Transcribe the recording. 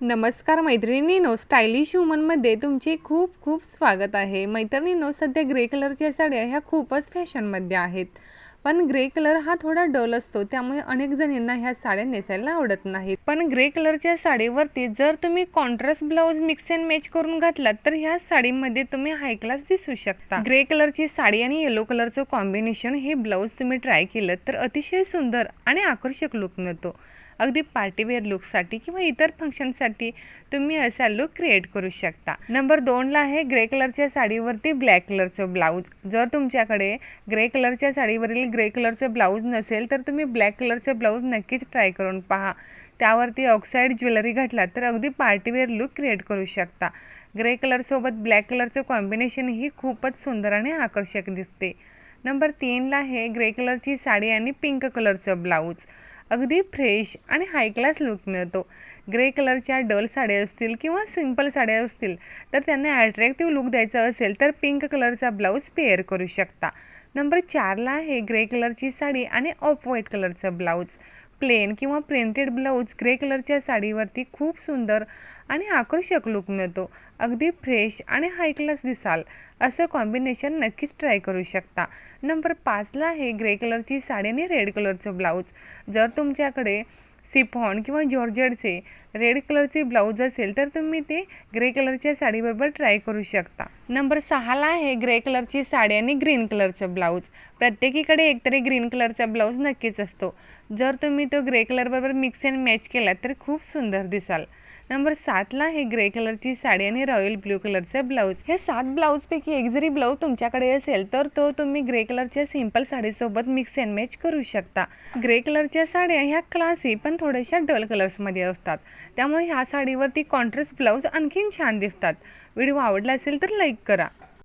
नमस्कार मैत्रिणींनो स्टायलिश वुमनमध्ये तुमचे खूप खूप स्वागत आहे. मैत्रिणींनो सध्या ग्रे कलरच्या साड्या ह्या खूपच फॅशनमध्ये आहेत. पण ग्रे कलर हा थोडा डल असतो त्यामुळे अनेक जणींना ह्या साड्या नेसायला आवडत नाहीत. पण ग्रे कलरच्या साडीवरती जर तुम्ही contrast blouse mix and match करून घातलात तर ह्या साडीमध्ये तुम्ही हाय क्लास दिसू शकता. ग्रे कलरची साडी आणि येलो कलरचं कॉम्बिनेशन हे ब्लाऊज तुम्ही ट्राय केलं तर अतिशय सुंदर आणि आकर्षक लुक मिळतो. अगदी पार्टीवेअर लुकसाठी किंवा इतर फंक्शनसाठी तुम्ही असा लुक क्रिएट करू शकता. नंबर दोनला आहे ग्रे कलरच्या साडीवरती ब्लॅक कलरचं ब्लाऊज जर तुमच्याकडे ग्रे कलरच्या साडीवरील ग्रे कलरचं ब्लाऊज नसेल तर तुम्ही ब्लॅक कलरचं ब्लाऊज नक्कीच ट्राय करून पहा. त्यावरती ऑक्साईड ज्वेलरी घातला तर अगदी पार्टीवेअर लुक क्रिएट करू शकता. ग्रे कलरसोबत ब्लॅक कलरचं कॉम्बिनेशन ही खूपच सुंदर आणि आकर्षक दिसते. नंबर तीनला आहे ग्रे कलरची साडी आणि पिंक कलरचं ब्लाऊज अगदी फ्रेश आणि हाय क्लास लुक मिळतो. ग्रे कलरच्या डल साड्या असतील किंवा सिंपल साड्या असतील तर त्यांना ॲट्रॅक्टिव्ह लुक द्यायचा असेल तर पिंक कलरचा ब्लाऊज पेअर करू शकता. नंबर चारला आहे ग्रे कलरची साडी आणि ऑफ व्हाईट कलरचं ब्लाऊज प्लेन किंवा प्रिंटेड ब्लाऊज ग्रे कलरच्या साडीवरती खूप सुंदर आणि आकर्षक लुक मिळतो. अगदी फ्रेश आणि हाय क्लास दिसाल. असं कॉम्बिनेशन नक्कीच ट्राय करू शकता. नंबर पाचला आहे ग्रे कलरची साडी आणि रेड कलरचं ब्लाऊज जर तुमच्याकडे सिफॉन किंवा जॉर्जेटचे रेड कलरचे ब्लाऊज असेल तर तुम्ही ते ग्रे कलरच्या साडीबरोबर ट्राय करू शकता. नंबर सहाला आहे ग्रे कलरची साडी आणि ग्रीन कलरचं ब्लाऊज. प्रत्येकीकडे एकतरी ग्रीन कलरचा ब्लाऊज नक्कीच असतो. जर तुम्ही तो ग्रे कलरबरोबर मिक्स अँड मॅच केला तर खूप सुंदर दिसाल. नंबर सातला हे ग्रे कलरची साडी आणि रॉयल ब्ल्यू कलरचे ब्लाऊज. हे सात ब्लाऊजपैकी एक जरी ब्लाऊज तुमच्याकडे असेल तर तो तुम्ही ग्रे कलरच्या सिंपल साडीसोबत मिक्स अँड मॅच करू शकता. ग्रे कलरच्या साड्या ह्या क्लासी पण थोड्याशा डल कलर्समध्ये असतात. त्यामुळे ह्या साडीवरती कॉन्ट्रास्ट ब्लाऊज आणखीन छान दिसतात. व्हिडिओ आवडला असेल तर लाईक करा.